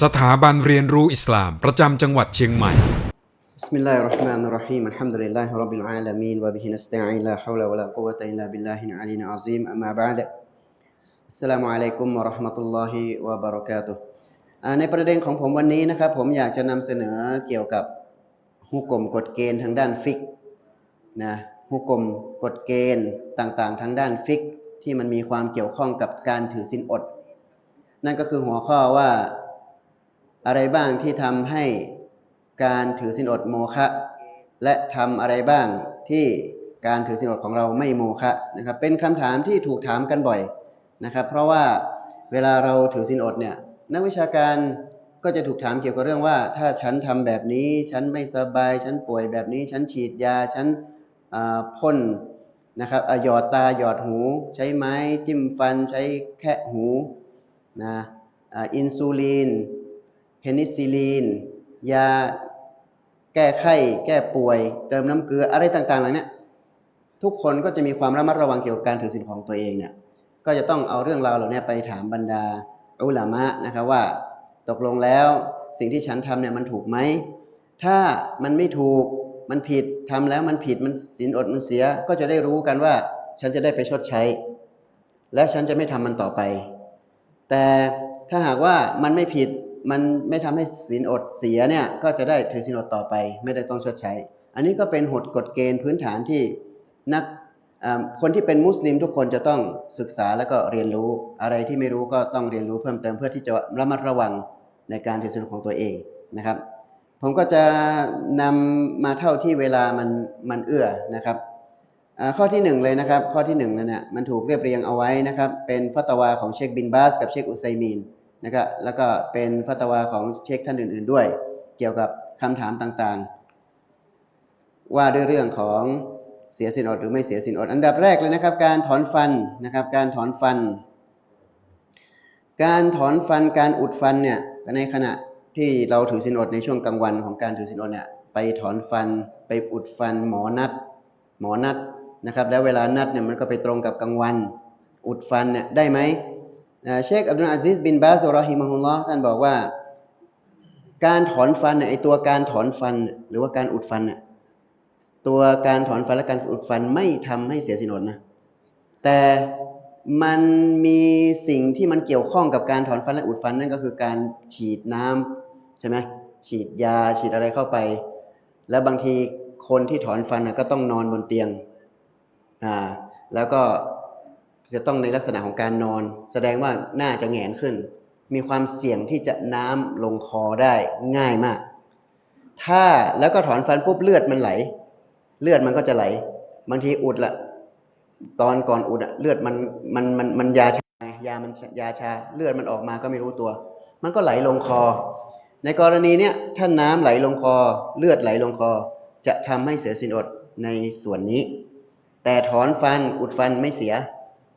สถาบันเรียนรู้อิสลาม ประจำจังหวัดเชียงใหม่ بسم الله الرحمن الرحيم الحمد لله رب العالمين وبه نستعين لا حول ولا قوة إلا بالله العلي العظيم أما بعد السلام عليكم ورحمة الله وبركاته ในประเด็นของผมวันนี้นะครับ ผมอยากจะนำเสนอเกี่ยวกับหุกกลมกฎเกณฑ์ทางด้านฟิกนะหุกกลมกฎเกณฑ์ต่างๆ ทางด้านฟิกที่มันมีความเกี่ยวข้องกับการถือสินอด นั่นก็คือหัวข้อว่า อะไรบ้างที่ทำให้การถือศีลอดโมฆะและทำอะไรบ้างที่การถือศีลอดของเราไม่โมฆะนะครับ เป็นคำถามที่ถูกถามกันบ่อยนะครับ เพราะว่าเวลาเราถือศีลอดเนี่ยนักวิชาการก็จะถูกถามเกี่ยวกับเรื่องว่า ถ้าฉันทำแบบนี้ ฉันไม่สบาย ฉันป่วยแบบนี้ ฉันฉีดยา ฉันพ่นนะครับหยอดตาหยอดหู ใช้ไม้จิ้มฟัน ใช้แคะหูนะออินซูลิน เพนิซิลีน ยาแก้ไข้ แก้ป่วย เติมน้ำเกลืออะไรต่างๆเหล่านี้ทุกคนก็จะมีความระมัดระวังเกี่ยวกับการถือศีลของตัวเองเนี่ยก็จะต้องเอาเรื่องราวเหล่านี้ไปถามบรรดาอุลามะนะครับว่า ตกลงแล้วสิ่งที่ฉันทำเนี่ยมันถูกไหม ถ้ามันไม่ถูกมันผิดทำแล้วมันผิดมันศีลอดมันเสียก็จะได้รู้กันว่า ฉันจะได้ไปชดใช้ และฉันจะไม่ทำมันต่อไป แต่ถ้าหากว่ามันไม่ผิด มันไม่ทำให้ศีลอดเสียเนี่ยก็จะได้ถือศีลอดต่อไป ไม่ได้ต้องชดใช้ อันนี้ก็เป็นหฎกฎเกณฑ์พื้นฐานที่นักคนที่เป็นมุสลิมทุกคนจะต้องศึกษาแล้วก็เรียนรู้อะไรที่ไม่รู้ก็ต้องเรียนรู้เพิ่มเติมเพื่อที่จะระมัดระวังในการถือศีลของตัวเองนะครับ ผมก็จะนำมาเท่าที่เวลามันมันเอื้อนะครับข้อที่หนึ่งเลยนะครับ ข้อที่หนึ่งนั่นน่ะมันถูกเรียบเรียงเอาไว้นะครับ เป็นฟัตวาของเชคบินบาสกับเชคอุไซมีน นะครับแล้วก็เป็นฟัตวาของเชคท่านอื่น ๆด้วย เกี่ยวกับคำถามต่างๆ ว่าด้วยเรื่องของเสียสินอดหรือไม่เสียสินอด อันดับแรกเลยนะครับ การถอนฟันนะครับ การถอนฟัน การถอนฟันการอุดฟันเนี่ยในขณะที่เราถือสินอดในช่วงกลางวันของการถือสินอดเนี่ยไปถอนฟันไปอุดฟันหมอนัด หมอนัดนะครับ แล้วเวลานัดเนี่ยมันก็ไปตรงกับกลางวัน อุดฟันเนี่ยได้ไหม เชคอับดุลอาซิซบินบาซรอฮิมะฮุลลอฮ์ท่านบอกว่า การถอนฟันไอตัวการถอนฟัน หรือว่าการอุดฟันตัวการถอนฟันและการอุดฟันไม่ทำให้เสียสินอดนะ แต่มันมีสิ่งที่มันเกี่ยวข้องกับการถอนฟันและอุดฟันนั่นก็คือการฉีดน้ำใช่ไหมฉีดยาฉีดอะไรเข้าไป แล้วบางทีคนที่ถอนฟันก็ต้องนอนบนเตียงอ่าแล้วก็ จะต้องในลักษณะของการนอน แสดงว่าหน้าจะแงนขึ้น มีความเสี่ยงที่จะน้ำลงคอได้ง่ายมาก ถ้าแล้วก็ถอนฟันปุ๊บเลือดมันไหล เลือดมันก็จะไหล บางทีอุดละตอนก่อนอุดอะเลือดมันมันมันมันยาชาไงยามันยาชาเลือดมันออกมาก็ไม่รู้ตัว มันก็ไหลลงคอ ในกรณีเนี้ยถ้าน้ำไหลลงคอ เลือดไหลลงคอ จะทำให้เสียสินอดในส่วนนี้ แต่ถอนฟันอุดฟันไม่เสีย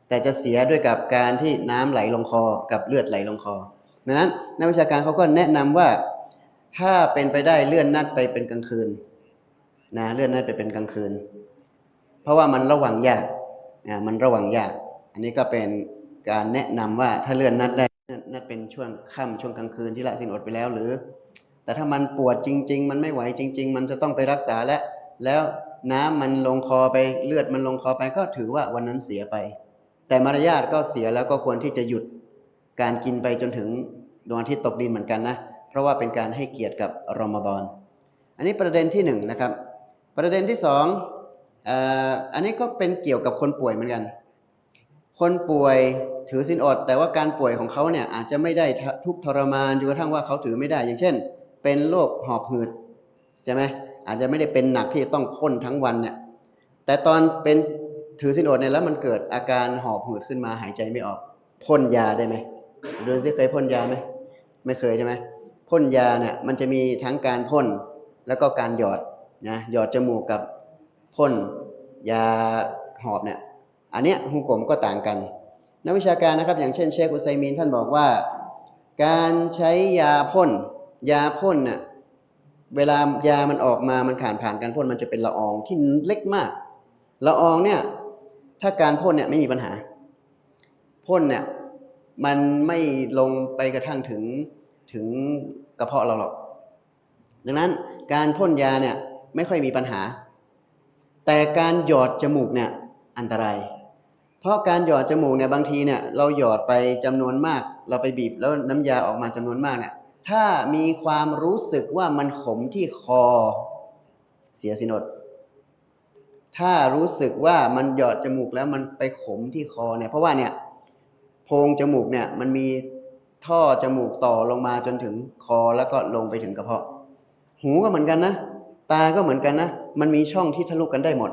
แต่จะเสียด้วยกับการที่น้ำไหลลงคอกับเลือดไหลลงคอดังนั้นนักวิชาการเขาก็แนะนำว่าถ้าเป็นไปได้เลื่อนนัดไปเป็นกลางคืนนะเลื่อนนัดไปเป็นกลางคืน เพราะว่ามันระวังยากอ่ามันระวังยาก อันนี้ก็เป็นการแนะนำว่าถ้าเลื่อนนัดได้นัดเป็นช่วงค่ำช่วงกลางคืนที่ละสินอดไปแล้วหรือ แต่ถ้ามันปวดจริง ๆ มันไม่ไหวจริง ๆ มันจะต้องไปรักษาแล้วแล้วน้ำมันลงคอไปเลือดมันลงคอไปก็ถือว่าวันนั้นเสียไป แต่มารยาทก็เสียแล้วก็ควรที่จะหยุดการกินไปจนถึงดวงอาทิตย์ตกดินเหมือนกันนะ เพราะว่าเป็นการให้เกียรติกับรอมฎอน อันนี้ประเด็นที่หนึ่งนะครับ ประเด็นที่สองอันนี้ก็เป็นเกี่ยวกับคนป่วยเหมือนกัน คนป่วยถือศีลอด แต่ว่าการป่วยของเขาเนี่ยอาจจะไม่ได้ทุกทรมานจนกระทั่งว่าเขาถือไม่ได้ อย่างเช่น เป็นโรคหอบหืดใช่ไหมอาจจะไม่ได้เป็นหนักที่จะต้องพ่นทั้งวันเนี่ยแต่ตอนเป็น ถือศีลอดเนี่ยแล้วมันเกิดอาการหอบหืดขึ้นมาหายใจไม่ออกพ่นยาได้ไหมดูสิเคยพ่นยาไหมไม่เคยใช่ไหมพ่นยาเนี่ยมันจะมีทั้งการพ่นแล้วก็การหยอดนะหยอดจมูกกับพ่นยาหอบเนี่ยอันเนี้ยฮุกกลมก็ต่างกันนักวิชาการนะครับอย่างเช่นเชคอุไซมีนท่านบอกว่า การใช้ยาพ่นยาพ่นน่ะเวลายามันออกมามันผ่านผ่านการพ่นมันจะเป็นละอองที่เล็กมากละอองเนี่ย ถ้าการพ่นเนี่ยไม่มีปัญหา พ่นเนี่ยมันไม่ลงไปกระทั่งถึงถึงกระเพาะเราหรอก ดังนั้นการพ่นยาเนี่ยไม่ค่อยมีปัญหา แต่การหยอดจมูกเนี่ยอันตราย เพราะการหยอดจมูกเนี่ยบางทีเนี่ยเราหยอดไปจำนวนมาก เราไปบีบแล้วน้ำยาออกมาจำนวนมากเนี่ยถ้ามีความรู้สึกว่ามันขมที่คอเสียสินอด ถ้ารู้สึกว่ามันหยอดจมูกแล้วมันไปขมที่คอเนี่ย เพราะว่าเนี่ยโพรงจมูกเนี่ยมันมีท่อจมูกต่อลงมาจนถึงคอแล้วก็ลงไปถึงกระเพาะ หูก็เหมือนกันนะ ตาก็เหมือนกันนะ มันมีช่องที่ทะลุกันได้หมด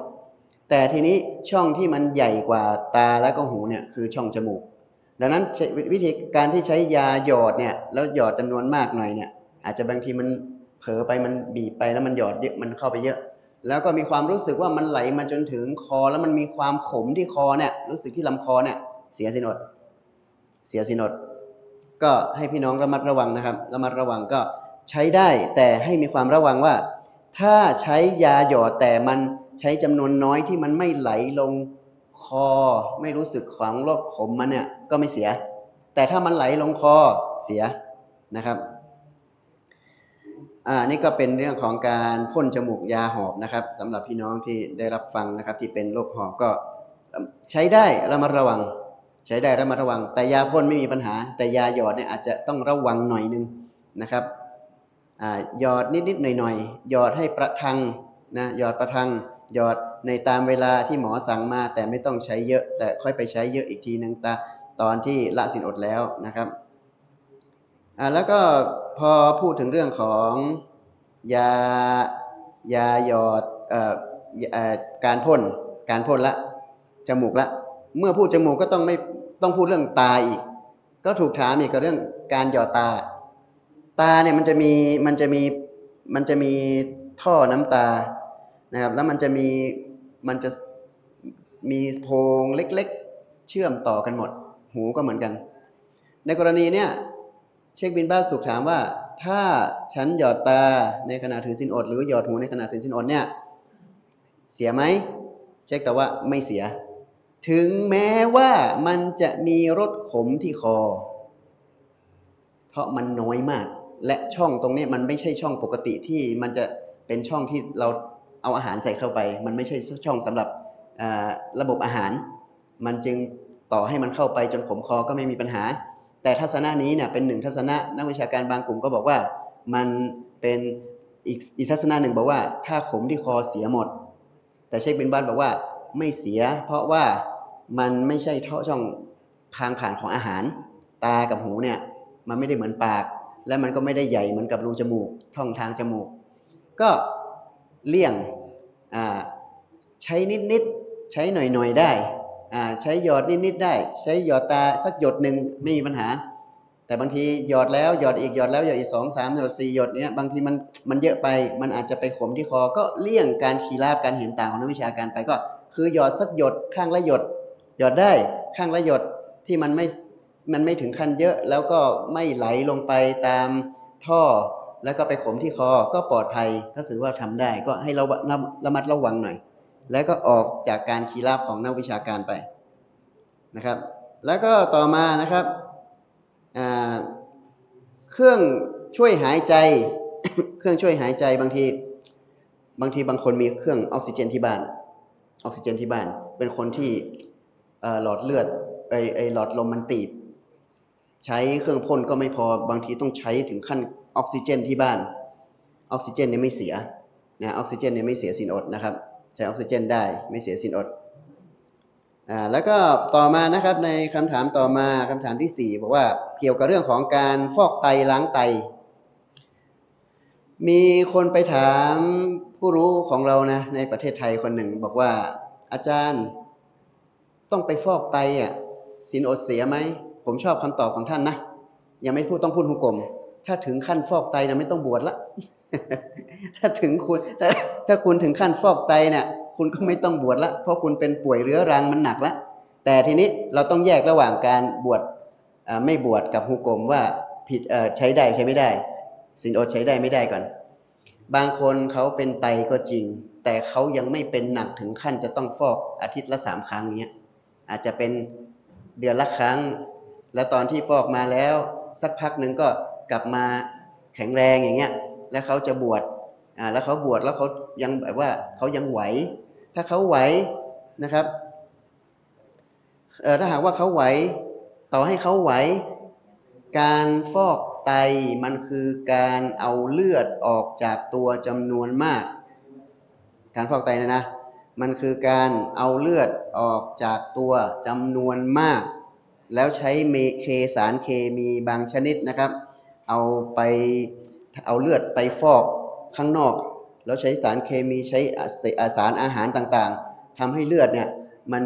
แต่ทีนี้ช่องที่มันใหญ่กว่าตาแล้วก็หูเนี่ยคือช่องจมูก ดังนั้นวิธีการที่ใช้ยาหยอดเนี่ยแล้วหยอดจำนวนมากหน่อยเนี่ย อาจจะบางทีมันเผลอไปมันบีบไปแล้วมันหยอดเยอะมันเข้าไปเยอะ แล้วก็มีความรู้สึกว่ามันไหลมาจนถึงคอ แล้วมันมีความขมที่คอเนี่ยรู้สึกที่ลำคอเนี่ยเสียสินอด เสียสินอด ก็ให้พี่น้องระมัดระวังนะครับ ระมัดระวังก็ใช้ได้แต่ให้มีความระวังว่า ถ้าใช้ยาหยอดแต่มันใช้จำนวนน้อยที่มันไม่ไหลลงคอ ไม่รู้สึกของรสขมมันเนี่ยก็ไม่เสีย แต่ถ้ามันไหลลงคอเสียนะครับ อ่านี่ก็เป็นเรื่องของการพ่นจมูกยาหอบนะครับสำหรับพี่น้องที่ได้รับฟังนะครับ ที่เป็นโรคหอบก็ใช้ได้ระมัดระวัง ใช้ได้ระมัดระวัง แต่ยาพ่นไม่มีปัญหา แต่ยาหยอดเนี่ยอาจจะต้องระวังหน่อยนึงนะครับอ่าหยอดนิดๆหน่อยๆหยอดให้ประทังนะหยอดประทังหยอดในตามเวลาที่หมอสั่งมา แต่ไม่ต้องใช้เยอะ แต่ค่อยไปใช้เยอะอีกทีนึงตาตอนที่ละสินอดแล้วนะครับ อ่าแล้วก็พอพูดถึงเรื่องของยายาหยอดเอ่อการพ่นการพ่นละจมูกละ เมื่อพูดจมูกก็ต้องไม่ต้องพูดเรื่องตาอีก ก็ถูกถามอีกกับเรื่องการหยอดตา ตาเนี่ยมันจะมีมันจะมีมันจะมีท่อน้ำตานะครับแล้วมันจะมีมันจะมีโพรงเล็ก ๆ เชื่อมต่อกันหมด หูก็เหมือนกัน ในกรณีเนี่ย เชคบินบ้าสถูกถามว่า ถ้าฉันหยอดตาในขณะถือสินอด หรือหยอดหูในขณะถือสินอดเนี่ย เสียไหมเช็คตอบว่าไม่เสีย ถึงแม้ว่ามันจะมีรสขมที่คอ เพราะมันน้อยมาก และช่องตรงนี้มันไม่ใช่ช่องปกติที่มันจะเป็นช่องที่เราเอาอาหารใส่เข้าไป มันไม่ใช่ช่องสำหรับระบบอาหาร มันจึงต่อให้มันเข้าไปจนขมคอก็ไม่มีปัญหา แต่ทัศนะนี้เนี่ยเป็นหนึ่งทัศนะนักวิชาการบางกลุ่มก็บอกว่ามันเป็นอีกอีกทัศนะหนึ่งบอกว่า ถ้าขมที่คอเสียหมด แต่เชคบินบาสบอกว่าไม่เสีย เพราะว่ามันไม่ใช่ท่อช่องทางผ่านของอาหาร ตากับหูเนี่ยมันไม่ได้เหมือนปาก และมันก็ไม่ได้ใหญ่เหมือนกับรูจมูกช่องทางจมูก ก็เลี่ยงใช้นิดๆใช้หน่อยๆได้ ใช้หยอดนิดๆได้ ใช้หยอดตาสักหยดหนึ่งไม่มีปัญหา แต่บางทีหยอดแล้วหยอดอีกหยอดแล้วหยอดอีกสองสามหยอดสี่หยดเนี้ยบางทีมันมันเยอะไปมันอาจจะไปขมที่คอก็เลี่ยงการขีราบการเห็นต่างของนักวิชาการไปก็ คือหยอดสักหยดข้างละหยดหยอดได้ข้างละหยดที่มันไม่มันไม่ถึงขั้นเยอะแล้วก็ไม่ไหลลงไปตามท่อแล้วก็ไปขมที่คอก็ปลอดภัยถ้าถือว่าทำได้ ก็ให้เราระระมัดระวังหน่อย แล้วก็ออกจากการขีราบของนักวิชาการไป นะครับ แล้วก็ต่อมานะครับเครื่องช่วยหายใจ เครื่องช่วยหายใจบางที บางทีบางคนมีเครื่องออกซิเจนที่บ้าน ออกซิเจนที่บ้าน เป็นคนที่หลอดเลือดไอไอหลอดลมมันตีบ ใช้เครื่องพ่นก็ไม่พอบางทีต้องใช้ถึงขั้นออกซิเจนที่บ้าน ออกซิเจนเนี่ยไม่เสียนะออกซิเจนเนี่ยไม่เสียสินอดนะครับ ใช้ออกซิเจนได้ไม่เสียสินอด อ่าแล้วก็ต่อมานะครับในคำถามต่อมาคำถามที่สี่บอกว่าเกี่ยวกับเรื่องของการฟอกไตล้างไต มีคนไปถามผู้รู้ของเรานะในประเทศไทยคนหนึ่ง บอกว่าอาจารย์ต้องไปฟอกไตอะสินอดเสียไหม ผมชอบคำตอบของท่านนะ ยังไม่พูดต้องพูดหุกลม ถ้าถึงขั้นฟอกไตนะไม่ต้องบวชละ ถ้าถึงคุณถ้าถ้าคุณถึงขั้นฟอกไตเนี่ย คุณก็ไม่ต้องบวชละ เพราะคุณเป็นป่วยเรื้อรังมันหนักละแต่ทีนี้เราต้องแยกระหว่างการบวชไม่บวชกับหุกลมว่าผิดใช้ได้ใช้ไม่ได้ สินอดใช้ได้ไม่ได้ก่อน บางคนเขาเป็นไตก็จริง แต่เขายังไม่เป็นหนักถึงขั้นจะต้องฟอกอาทิตย์ละสามครั้งเนี้ยอาจจะเป็นเดือนละครั้ง แล้วตอนที่ฟอกมาแล้ว สักพักหนึ่งก็กลับมาแข็งแรงอย่างเงี้ยแล้วเขาจะบวช อ่าแล้วเขาบวชแล้วเขายังแบบว่าเขายังไหว ถ้าเขาไหวนะครับเออถ้าหากว่าเขาไหว ต่อให้เขาไหว การฟอกไตมันคือการเอาเลือดออกจากตัวจำนวนมาก การฟอกไตเนยนะ มันคือการเอาเลือดออกจากตัวจำนวนมาก แล้วใช้เมเคสารเคมีบางชนิดนะครับ เอาไปเอาเลือดไปฟอก ข้างนอก แล้วใช้สารเคมีใช้สาสารอาหารต่างๆทำให้เลือดเนี่ยมัน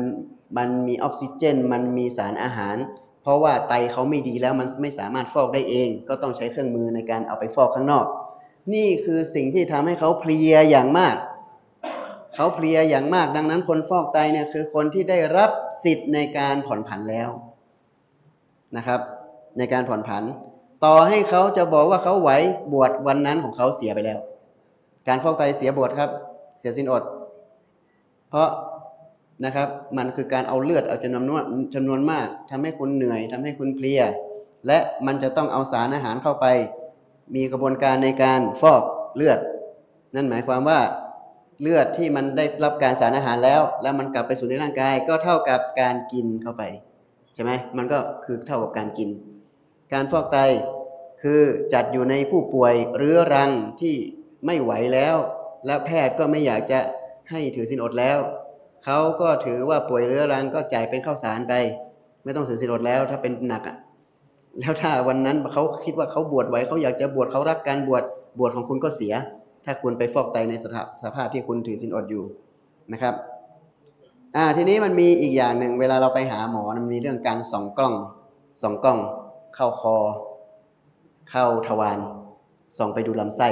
มันมีออกซิเจน มันมีสารอาหาร เพราะว่าไตเขาไม่ดีแล้วมันไม่สามารถฟอกได้เอง ก็ต้องใช้เครื่องมือในการเอาไปฟอกข้างนอก นี่คือสิ่งที่ทำให้เขาเพลียอย่างมากเขาเพลียอย่างมาก ดังนั้นคนฟอกไตเนี่ยคือคนที่ได้รับสิทธิ์ในการผ่อนผันแล้วนะครับ ในการผ่อนผัน ต่อให้เขาจะบอกว่าเขาไหวบวชวันนั้นของเขาเสียไปแล้ว การฟอกไตเสียบทครับ เสียสินอด เพราะนะครับมันคือการเอาเลือดเอาจำนวนจำนวนมากทำให้คุณเหนื่อยทำให้คุณเพลีย และมันจะต้องเอาสารอาหารเข้าไป มีกระบวนการในการฟอกเลือด นั่นหมายความว่าเลือดที่มันได้รับการสารอาหารแล้ว แล้วมันกลับไปสู่ในร่างกาย ก็เท่ากับการกินเข้าไปใช่ไหมมันก็คือเท่ากับการกิน การฟอกไตคือจัดอยู่ในผู้ป่วยเรื้อรังที่ ไม่ไหวแล้ว และแพทย์ก็ไม่อยากจะให้ถือสินอดแล้ว เขาก็ถือว่าป่วยเรื้อรังก็จ่ายเป็นข้าวสารไป ไม่ต้องถือสินอดแล้วถ้าเป็นหนักอะแล้วถ้าวันนั้นเขาคิดว่าเขาบวชไว้เขาอยากจะบวชเขารักการบวชบวชของคุณก็เสีย ถ้าคุณไปฟอกไตในสภาสภาพที่คุณถือสินอดอยู่นะครับอ่าทีนี้มันมีอีกอย่างหนึ่งเวลาเราไปหาหมอมันมีเรื่องการส่องกล้องส่องกล้อง เข้าคอ เข้าทวารส่องไปดูลำไส้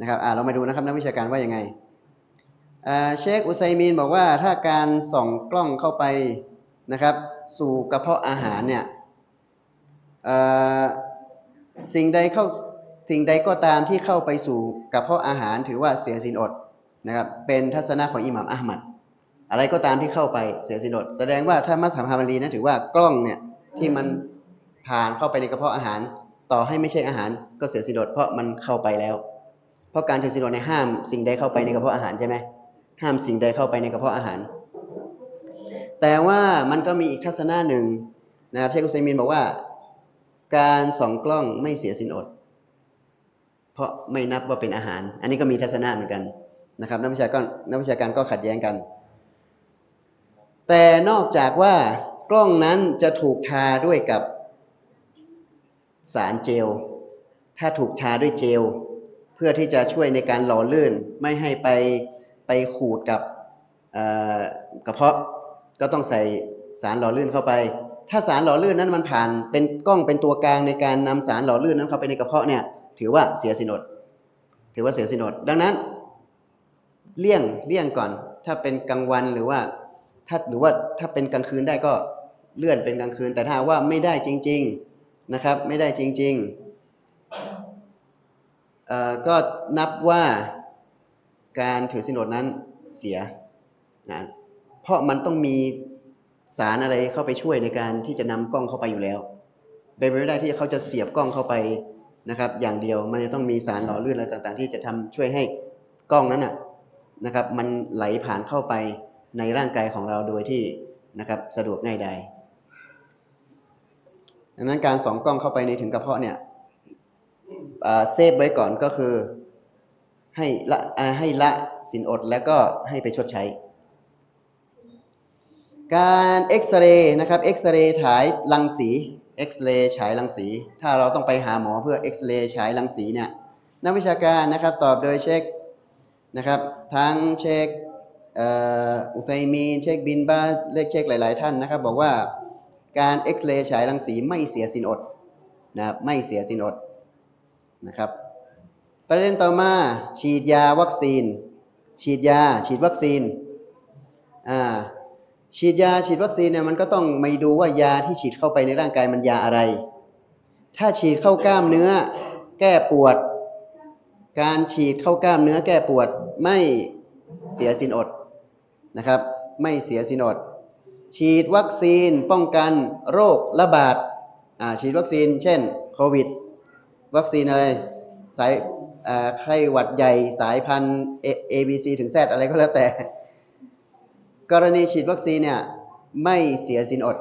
นะครับอ่าเรามาดูนะครับนักวิชาการว่ายังไงเชคอุไซมีนบอกว่าถ้าการส่องกล้องเข้าไปนะครับสู่กระเพาะอาหารเนี่ยสิ่งใดเข้าสิ่งใดก็ตามที่เข้าไปสู่กระเพาะอาหารถือว่าเสียสินอดนะครับเป็นทัศนะของอิหม่ามอัลมัดอะไรก็ตามที่เข้าไปเสียสินอด แสดงว่าถ้ามัสยิดฮามารีนะถือว่ากล้องเนี่ยที่มันผ่านเข้าไปในกระเพาะอาหาร ต่อให้ไม่ใช่อาหารก็เสียสินอดเพราะมันเข้าไปแล้ว เพราะการถือสินอดในยห้ามสิ่งใดเข้าไปในกระเพาะอาหารใช่ไหมห้ามสิ่งใดเข้าไปในกระเพาะอาหาร แต่ว่ามันก็มีอีกทัศนะหนึ่งนะครับเชคอุซัยมินบอกว่า การส่องกล้องไม่เสียสินอด เพราะไม่นับว่าเป็นอาหาร อันนี้ก็มีทัศนะเหมือนกันนะครับนักวิชาการนักวิชาการก็ขัดแย้งกัน แต่นอกจากว่ากล้องนั้นจะถูกทาด้วยกับสารเจล ถ้าถูกทาด้วยเจล พื่อที่จะช่วยในการหล่อลื่นไม่ให้ไปไปขูดกับกระเพาะก็ต้องใส่สารหล่อลื่นเข้าไป ถ้าสารหล่อลื่นนั้นมันผ่านเป็นกล้องเป็นตัวกลางในการนำสารหล่อลื่นนั้นเข้าไปในกระเพาะเนี่ยถือว่าเสียสินอดถือว่าเสียสินอดดังนั้น เลี่ยงเลี่ยงก่อน ถ้าเป็นกลางวันหรือว่าถ้าหรือว่าถ้าเป็นกลางคืนได้ก็เลื่อนเป็นกลางคืน แต่ถ้าว่าไม่ได้จริง ๆนะครับ ไม่ได้จริง ๆ ก็นับว่าการถือสินอดนั้นเสียนะเพราะมันต้องมีสารอะไรเข้าไปช่วยในการที่จะนำกล้องเข้าไปอยู่แล้วเป็นไปไม่ได้ที่เขาจะเสียบกล้องเข้าไปนะครับ อย่างเดียวมันจะต้องมีสารหล่อลื่นอะไรต่างๆ ที่จะทำช่วยให้กล้องนั้นนะครับ มันไหลผ่านเข้าไปในร่างกายของเราโดยที่นะครับสะดวกง่ายดายดังนั้นการสองกล้องเข้าไปในถึงกระเพาะเนี่ย เซฟไว้ก่อนก็คือให้ละให้ละสินอดแล้วก็ให้ไปชดใช้ การเอ็กซเรย์นะครับเอ็กซเรย์ฉายรังสีเอ็กซเรย์ฉายรังสี ถ้าเราต้องไปหาหมอเพื่อเอ็กซเรย์ฉายรังสีเนี่ยนักวิชาการนะครับตอบโดยเช็คนะครับทั้งเช็คอุไซมีนเช็คบินบ้าเลขเช็คหลาย ๆ ท่านนะครับ บอกว่าการเอ็กซเรย์ฉายรังสีไม่เสียสินอดนะครับไม่เสียสินอด นะครับ ประเด็นต่อมา ฉีดยาวัคซีน ฉีดยา ฉีดวัคซีนอ่าฉีดยาฉีดวัคซีนเนี่ยมันก็ต้องไม่ดูว่ายาที่ฉีดเข้าไปในร่างกายมันยาอะไร ถ้าฉีดเข้ากล้ามเนื้อ แก้ปวด การฉีดเข้ากล้ามเนื้อแก้ปวดไม่เสียสินอดนะครับ ไม่เสียสินอด ฉีดวัคซีนป้องกันโรคระบาดฉีดวัคซีน เช่นโควิด วัคซีนอะไรสายไข้หวัดใหญ่สายพันธุ์ A A B C ถึง Z อะไรก็แล้วแต่ กรณีฉีดวัคซีนเนี่ยไม่เสียสินอด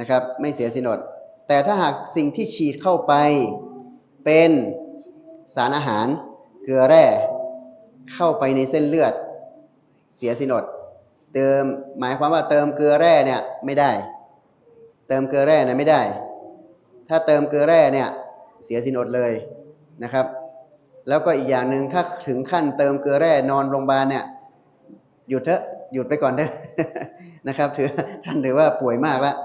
นะครับ ไม่เสียสินอด แต่ถ้าหากสิ่งที่ฉีดเข้าไปเป็นสารอาหารเกลือแร่เข้าไปในเส้นเลือด เสียสินอด เติมหมายความว่าเติมเกลือแร่เนี่ยไม่ได้ เติมเกลือแร่เนี่ยไม่ได้ ถ้าเติมเกลือแร่เนี่ย เสียสินอดเลยนะครับ แล้วก็อีกอย่างหนึ่งถ้าถึงขั้นเติมเกลือแร่นอนโรงพยาบาลเนี่ยหยุดเถอะหยุดไปก่อนเถอะนะครับ ถือท่านถือว่าป่วยมากแล้ว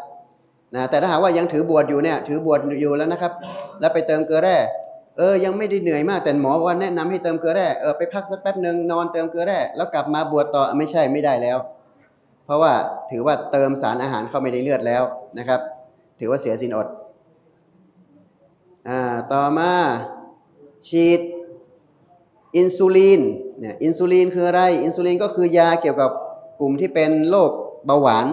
นะแต่ถ้าหากว่ายังถือบวชอยู่เนี่ย ถือบวชอยู่แล้วนะครับ แล้วไปเติมเกลือแร่เออยังไม่ได้เหนื่อยมากแต่หมอว่าแนะนำให้เติมเกลือแร่เออไปพักสักแป๊บหนึ่งนอนเติมเกลือแร่แล้วกลับมาบวชต่อไม่ใช่ไม่ได้แล้ว เพราะว่าถือว่าเติมสารอาหารเข้าไปในเลือดแล้วนะครับ ถือว่าเสียสินอด อ่าต่อมาฉีดอินซูลินเนี่ยอินซูลินคืออะไรอินซูลินก็คือยาเกี่ยวกับกลุ่มที่เป็นโรคเบาหวาน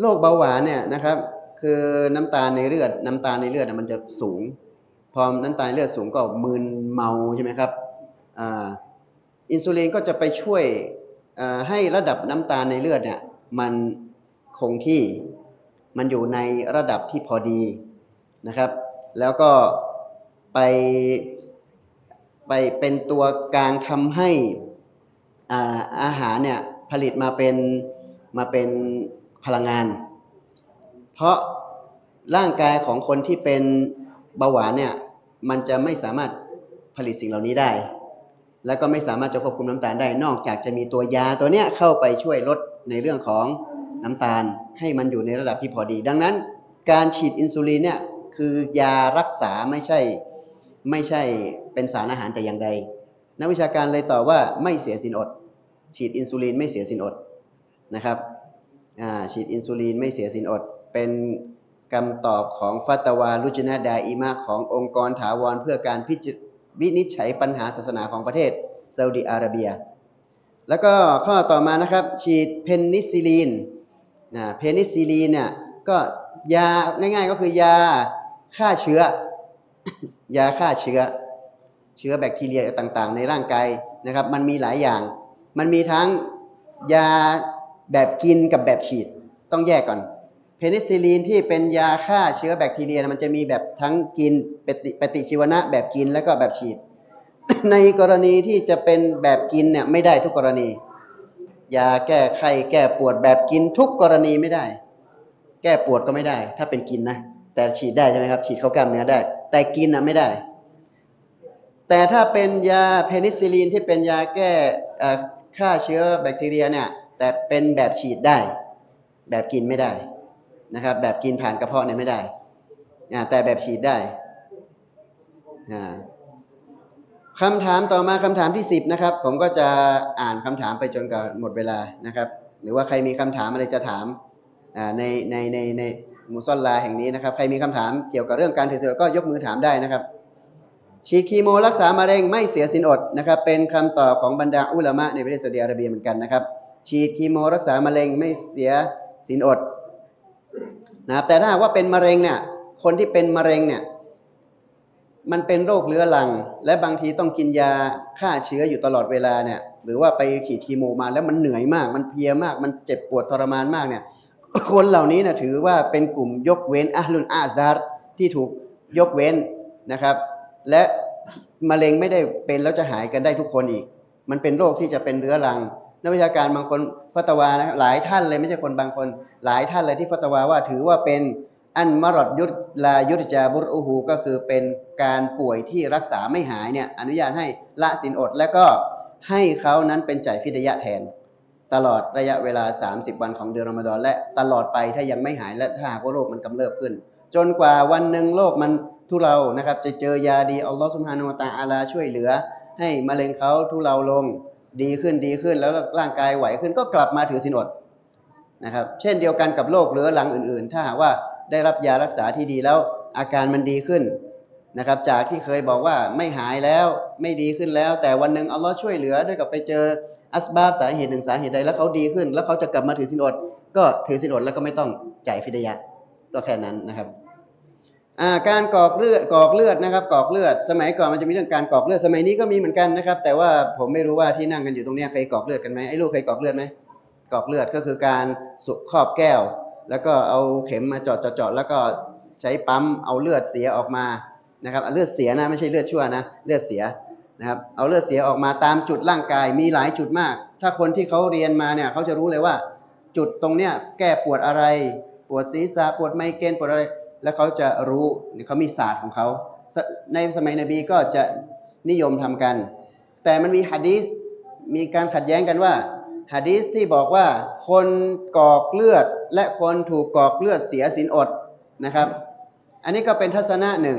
โรคเบาหวานเนี่ยนะครับคือน้ำตาลในเลือด น้ำตาลในเลือดมันจะสูง พอน้ำตาลในเลือดสูงก็มึนเมาใช่ไหมครับอ่าอินซูลินก็จะไปช่วยให้ระดับน้ำตาลในเลือดเนี่ยมันคงที่มันอยู่ในระดับที่พอดีนะครับ แล้วก็ไปไปเป็นตัวกลางทำให้อ่าอาหารเนี่ยผลิตมาเป็นมาเป็นพลังงาน เพราะร่างกายของคนที่เป็นเบาหวานเนี่ยมันจะไม่สามารถผลิตสิ่งเหล่านี้ได้ แล้วก็ไม่สามารถจะควบคุมน้ำตาลได้ นอกจากจะมีตัวยาตัวเนี้ยเข้าไปช่วยลดในเรื่องของน้ำตาลให้มันอยู่ในระดับที่พอดี ดังนั้น การฉีดอินซูลินเนี่ย คือยารักษาไม่ใช่ไม่ใช่เป็นสารอาหารแต่อย่างใด นักวิชาการเลยตอบว่าไม่เสียสินอด ฉีดอินซูลินไม่เสียสินอดนะครับฉีดอินซูลินไม่เสียสินอด เป็นคำตอบของฟัตวาลุจนะดาอิมะขององค์กรถาวรเพื่อการพิจวินิจฉัยปัญหาศาสนาของประเทศซาอุดิอาระเบีย แล้วก็ข้อต่อมานะครับ ฉีดเพนิซิลีนนะเพนิซิลีนเนี่ยก็ยาง่ายๆก็คือยา ฆ่าเชื้อ ยาฆ่าเชื้อ เชื้อแบคทีเรียต่างๆ ในร่างกายนะครับ มันมีหลายอย่าง มันมีทั้งยาแบบกินกับแบบฉีด ต้องแยกก่อน เพนิซิลีนที่เป็นยาฆ่าเชื้อแบคทีเรีย มันจะมีแบบทั้งกินปฏิชีวนะแบบกินแล้วก็แบบฉีด ในกรณีที่จะเป็นแบบกินเนี่ยไม่ได้ทุกกรณี ยาแก้ไข้แก้ปวดแบบกินทุกกรณีไม่ได้ แก้ปวดก็ไม่ได้ ถ้าเป็นกินนะ แต่ฉีดได้ใช่ไหมครับ ฉีดเข้ากล้ามเนื้อได้ แต่กินนะไม่ได้ แต่ถ้าเป็นยาเพนิซิลีนที่เป็นยาแก้อ่อฆ่าเชื้อแบคทีเรียเนี่ย แต่เป็นแบบฉีดได้ แบบกินไม่ได้นะครับ แบบกินผ่านกระเพาะเนี่ยไม่ได้ แต่แบบฉีดได้คำถามต่อมาคำถามที่สิบนะครับ ผมก็จะอ่านคำถามไปจนกว่าหมดเวลานะครับ หรือว่าใครมีคำถามอะไรจะถามอ่าในในในใน มุซอลลาแห่งนี้นะครับ ใครมีคำถามเกี่ยวกับเรื่องการถือศีลก็ยกมือถามได้นะครับฉีดคีโมรักษามะเร็งไม่เสียสินอดนะครับ เป็นคำตอบของบรรดาอุลามะในประเทศซาอุดิอาระเบียเหมือนกันนะครับ ฉีดคีโมรักษามะเร็งไม่เสียสินอดนะครับแต่ถ้าว่าเป็นมะเร็งเนี่ย คนที่เป็นมะเร็งเนี่ย มันเป็นโรคเรื้อรัง และบางทีต้องกินยาฆ่าเชื้ออยู่ตลอดเวลาเนี่ย หรือว่าไปขีดคีโมมาแล้วมันเหนื่อยมาก มันเพลียมาก มันเจ็บปวดทรมานมากเนี่ย คนเหล่านี้นะถือว่าเป็นกลุ่มยกเว้นอัลลุนอาซาร์ที่ถูกยกเว้นนะครับ และมะเร็งไม่ได้เป็นแล้วจะหายกันได้ทุกคนอีก มันเป็นโรคที่จะเป็นเรื้อรังนักวิชาการบางคนฟัตวานะหลายท่านเลยไม่ใช่คนบางคน หลายท่านเลยที่ฟัตวาว่าถือว่าเป็นอันมรดยุตลายุตจาบุรอูฮูก็คือเป็นการป่วยที่รักษาไม่หายเนี่ยอนุญาตให้ละสินอด และก็ให้เขานั้นเป็นจ่ายฟิดยะแทน ตลอดระยะเวลา 30 วันของเดือนรอมฎอนและตลอดไปถ้ายังไม่หายและถ้าหากว่าโรคมันกำเริบขึ้น จนกว่าวันหนึ่งโรคมันทุเลานะครับ จะเจอยาดีอัลลอฮฺสุบฮานาอะตะอาลาช่วยเหลือ ให้มะเร็งเขาทุเลาลงดีขึ้นดีขึ้นแล้วร่างกายไหวขึ้นก็กลับมาถือสินอดนะครับเช่นเดียวกันกับโรคเรื้อรังอื่นๆ ถ้าหากว่าได้รับยารักษาที่ดีแล้วอาการมันดีขึ้นนะครับจากที่เคยบอกว่าไม่หายแล้วไม่ดีขึ้นแล้ว แต่วันหนึ่งอัลลอฮ์ช่วยเหลือด้วยกับไปเจอ อัสบาบสาเหตุหนึ่งสาเหตุใดแล้วเขาดีขึ้น แล้วเขาจะกลับมาถือสินอด ก็ถือสินอดแล้วก็ไม่ต้องจ่ายฟิดยะก็แค่นั้นนะครับการกรอกเลือดกรอกเลือดนะครับกรอกเลือด สมัยก่อนมันจะมีเรื่องการกรอกเลือดสมัยนี้ก็มีเหมือนกันนะครับ แต่ว่าผมไม่รู้ว่าที่นั่งกันอยู่ตรงนี้เคยกรอกเลือดกันไหมไอ้ลูกเคยกรอกเลือดไหมกรอกเลือดก็คือการสุกครอบแก้ว แล้วก็เอาเข็มมาเจาะเจาะแล้วก็ใช้ปั๊มเอาเลือดเสียออกมานะครับเลือดเสียนะไม่ใช่เลือดชั่วนะ เลือดเสีย นะครับเอาเลือดเสียออกมาตามจุดร่างกายมีหลายจุดมาก ถ้าคนที่เขาเรียนมาเนี่ยเขาจะรู้เลยว่า จุดตรงเนี้ยแก้ปวดอะไร ปวดศีรษะปวดไมเกรนปวดอะไร แล้วเขาจะรู้เขามีศาสตร์ของเขาในสมัยนบีก็จะนิยมทำกัน แต่มันมีฮะดีสมีการขัดแย้งกันว่าฮะดีสที่บอกว่าคนกอกเลือดและคนถูกกอกเลือดเสียสินอดนะครับ อันนี้ก็เป็นทัศนะหนึ่ง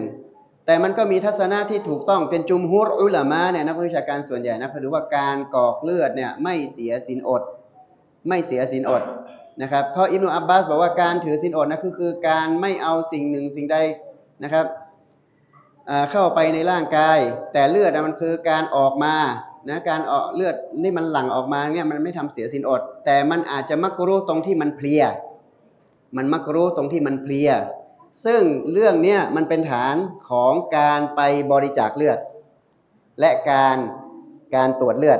แต่มันก็มีทัศนะที่ถูกต้องเป็นจุมฮุรอุลามะเนี่ยนักวิชาการส่วนใหญ่นะเขาดูว่าการกอกเลือดเนี่ยไม่เสียสินอด ไม่เสียสินอดนะครับเพราะอิบนุอับบาสบอกว่าการถือสินอดนะคือคือการไม่เอาสิ่งหนึ่งสิ่งใดนะครับเข้าไปในร่างกาย แต่เลือดมันคือการออกมานะการออกเลือดนี่มันหลั่งออกมาเนี่ยมันไม่ทำเสียสินอด แต่มันอาจจะมักรู้ตรงที่มันเพลีย มันมักรู้ตรงที่มันเพลีย ซึ่งเรื่องนี้มันเป็นฐานของการไปบริจาคเลือด และการการตรวจเลือด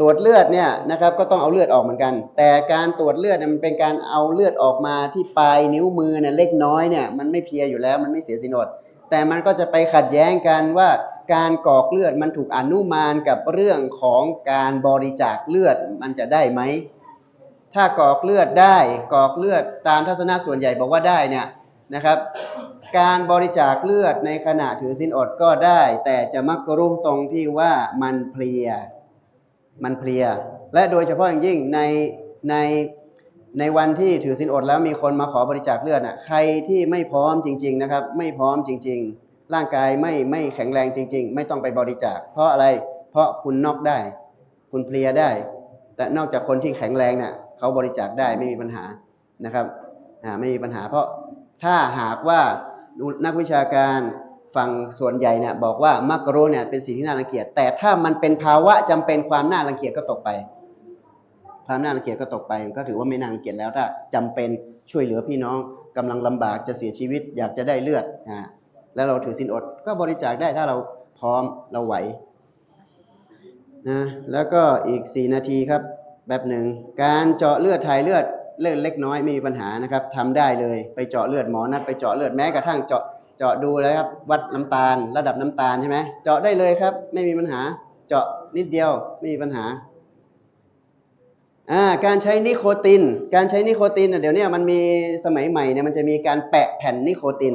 ตรวจเลือดเนี่ยนะครับก็ต้องเอาเลือดออกเหมือนกัน แต่การตรวจเลือดมันเป็นการเอาเลือดออกมาที่ปลายนิ้วมือเนี่ยเล็กน้อยเนี่ยมันไม่เพียอยู่แล้วมันไม่เสียสินอดแต่มันก็จะไปขัดแย้งกันว่าการกรอกเลือดมันถูกอนุมานกับเรื่องของการบริจาคเลือดมันจะได้ไหมถ้ากรอกเลือดได้กรอกเลือดตามทัศนะส่วนใหญ่บอกว่าได้เนี่ย นะครับ การบริจาคเลือดในขณะถือสินอดก็ได้ แต่จะมักกรู้ตรงที่ว่ามันเพลีย มันเพลีย และโดยเฉพาะอย่างยิ่งในในในวันที่ถือสินอดแล้วมีคนมาขอบริจาคเลือดอะใครที่ไม่พร้อมจริง ๆนะครับ ไม่พร้อมจริง ๆ ร่างกายไม่ไม่แข็งแรงจริง ๆ ไม่ต้องไปบริจาค เพราะอะไรเพราะคุณนอกได้ คุณเพลียได้ แต่นอกจากคนที่แข็งแรงเนี่ยเขาบริจาคได้ไม่มีปัญหานะครับอ่าไม่มีปัญหาเพราะ ถ้าหากว่านักวิชาการฝั่งส่วนใหญ่เนี่ยบอกว่ามักโรเนี่ยเป็นสิ่งที่น่ารังเกียจ แต่ถ้ามันเป็นภาวะจำเป็นความน่ารังเกียจก็ตกไป ความน่ารังเกียจก็ตกไปก็ถือว่าไม่น่ารังเกียจแล้วถ้าจำเป็นช่วยเหลือพี่น้องกำลังลำบากจะเสียชีวิตอยากจะได้เลือดอ่าแล้วเราถือสินอดก็บริจาคได้ถ้าเราพร้อมเราไหวนะแล้วก็อีก 4 นาทีครับแบบหนึ่งการเจาะเลือดถ่ายเลือด เลือดเล็กน้อยไม่มีปัญหานะครับทำได้เลยไปเจาะเลือดหมอนัดไปเจาะเลือดแม้กระทั่งเจาะเจาะดูแล้วครับวัดน้ำตาล ระดับน้ำตาลใช่ไหมเจาะได้เลยครับ ไม่มีปัญหา เจาะนิดเดียวไม่มีปัญหาอ่าการใช้นิโคติน การใช้นิโคตินเดี๋ยวนี้มันมีสมัยใหม่เนี่ยมันจะมีการแปะแผ่นนิโคติน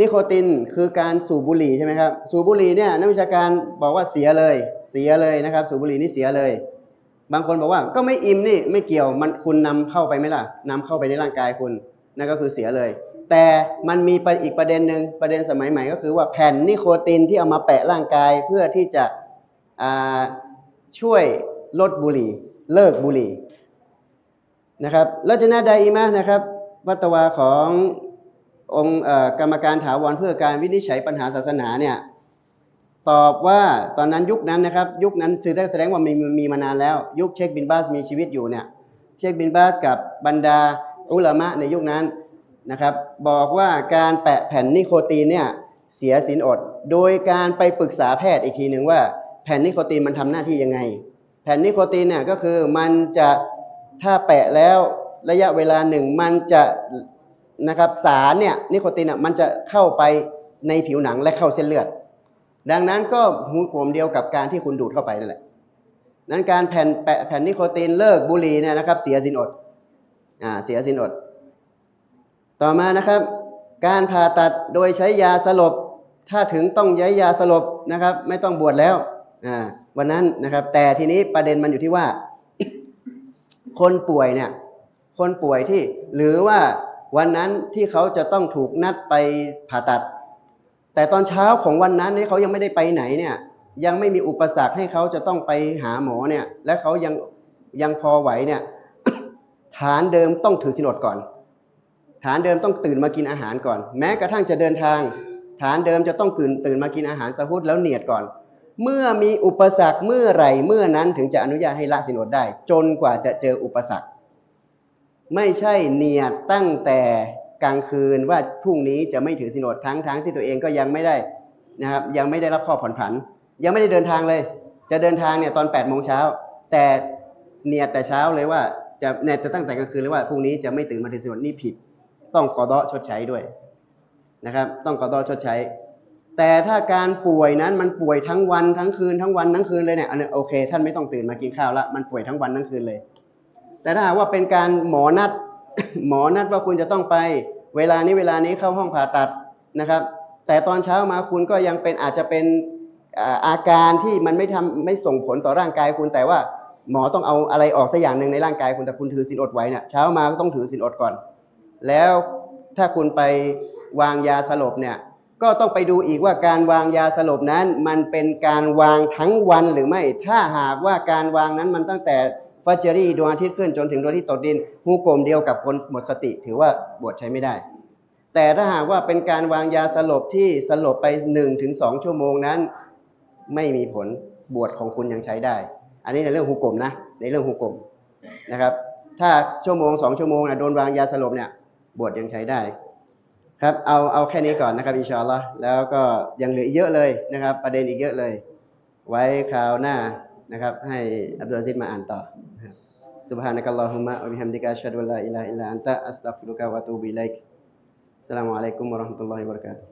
นิโคตินคือการสูบบุหรี่ใช่ไหมครับสูบบุหรี่เนี่ยนักวิชาการบอกว่าเสียเลย เสียเลยนะครับ สูบบุหรี่นี่เสียเลย บางคนบอกว่าก็ไม่อิ่มนี่ไม่เกี่ยวมันคุณนำเข้าไปไหมล่ะนำเข้าไปในร่างกายคุณนั่นก็คือเสียเลย แต่มันมีไปอีกประเด็นหนึ่งประเด็นสมัยใหม่ก็คือว่าแผ่นนิโคตินที่เอามาแปะร่างกายเพื่อที่จะช่วยลดบุหรี่ เลิกบุหรี่นะครับแล้วจะน่าใดอีมะนะครับ วัตวาขององค์กรรมการถาวรเพื่อการวินิจฉัยปัญหาศาสนาเนี่ย ตอบว่าตอนนั้นยุคนั้นนะครับ ยุคนั้นคือได้แสดงว่ามีมีมานานแล้ว ยุคเชคบินบาสมีชีวิตอยู่เนี่ยเชคบินบาสกับบรรดาอุลามะในยุคนั้นนะครับ บอกว่าการแปะแผ่นนิโคตีนเนี่ยเสียสินอด โดยการไปปรึกษาแพทย์อีกทีหนึ่งว่าแผ่นนิโคตีนมันทำหน้าที่ยังไง แผ่นนิโคตินเนี่ยก็คือมันจะถ้าแปะแล้วระยะเวลาหนึ่งมันจะนะครับสารเนี่ยนิโคตินอะมันจะเข้าไปในผิวหนังและเข้าเส้นเลือด ดังนั้นก็หูผวมเดียวกับการที่คุณดูดเข้าไปนั่นแหละ นั้นการแผ่นแปะแผ่นนิโคตินเลิกบุหรี่เนี่ยนะครับ เสียสินอดอ่าเสียสินอด ต่อมานะครับ การผ่าตัดโดยใช้ยาสลบ ถ้าถึงต้องใช้ยาสลบนะครับ ไม่ต้องบวชแล้วอ่าวันนั้นนะครับ แต่ทีนี้ประเด็นมันอยู่ที่ว่า คนป่วยเนี่ยคนป่วยที่หรือว่าวันนั้นที่เขาจะต้องถูกนัดไปผ่าตัด แต่ตอนเช้าของวันนั้นเนี่ยเขายังไม่ได้ไปไหนเนี่ย ยังไม่มีอุปสรรคให้เขาจะต้องไปหาหมอเนี่ย และเขายังยังพอไหวเนี่ยฐานเดิมต้องถือสินอดก่อน ฐานเดิมต้องตื่นมากินอาหารก่อน แม้กระทั่งจะเดินทาง ฐานเดิมจะต้องตื่นตื่นมากินอาหารสะพุดแล้วเนียดก่อน เมื่อมีอุปสรรคเมื่อไหร่เมื่อนั้นถึงจะอนุญาตให้ละสินอดได้ จนกว่าจะเจออุปสรรค ไม่ใช่เนียดตั้งแต่ กลางคืนว่าพรุ่งนี้จะไม่ถือศีลอดทั้งทั้งที่ตัวเองก็ยังไม่ได้นะครับยังไม่ได้รับข้อผ่อนผัน ยังไม่ได้เดินทางเลย จะเดินทางเนี่ยตอน8ปดโมงเช้าแต่เนี่ยแต่เช้าเลยว่าจะเนี่ยจะตั้งแต่กลางคืนเลยว่าพรุ่งนี้จะไม่ตื่นมาถือศีลอดนี่ผิด ต้องกอดาะชดใช้ด้วยนะครับ ต้องกอดาะชดใช้ แต่ถ้าการป่วยนั้นมันป่วยทั้งวันทั้งคืนทั้งวันทั้งคืนเลยเนี่ยอันนี้โอเค ท่านไม่ต้องตื่นมากินข้าวละมันป่วยทั้งวันทั้งคืนเลย แต่ถ้าว่าเป็นการหมอนัด หมอนัดว่าคุณจะต้องไป เวลานี้เวลานี้เข้าห้องผ่าตัดนะครับ แต่ตอนเช้ามาคุณก็ยังเป็นอาจจะเป็นอาการที่มันไม่ทำไม่ส่งผลต่อร่างกายคุณ แต่ว่าหมอต้องเอาอะไรออกสักอย่างหนึ่งในร่างกายคุณแต่คุณถือศีลอดไว้เนี่ยเช้ามาก็ต้องถือศีลอดก่อน แล้วถ้าคุณไปวางยาสลบเนี่ยก็ต้องไปดูอีกว่าการวางยาสลบนั้น มันเป็นการวางทั้งวันหรือไม่ ถ้าหากว่าการวางนั้นมันตั้งแต่ ฟัจเจรี่ดวงอาทิตย์ขึ้นจนถึงดวงทิตย์ตกดินฮูกลมเดียวกับคนหมดสติ ถือว่าบวชใช้ไม่ได้ แต่ถ้าหากว่าเป็นการวางยาสลบที่สลบไป1-2ถึง2ชั่วโมงนั้น ไม่มีผลบวชของคุณยังใช้ได้ อันนี้ในเรื่องฮุกลมนะ ในเรื่องฮุกลมนะครับ ถ้าชั่วโมงสองชั่วโมงนะโดนวางยาสลบเนี่ยบวชยังใช้ได้ครับเอาเอาแค่นี้ก่อนนะครับอินชาอัลลอฮ์แล้วก็ยังเหลืออีกเยอะเลยนะครับ ประเด็นอีกเยอะเลย ไว้คราวหน้า นะครับ ให้อับดุลอาซิดมาอ่านต่อนะครับ سبحانك اللهم وبحمدك أشهد أن لا إله إلا أنت أستغفرك وأتوب إليك السلام عليكم ورحمة الله وبركاته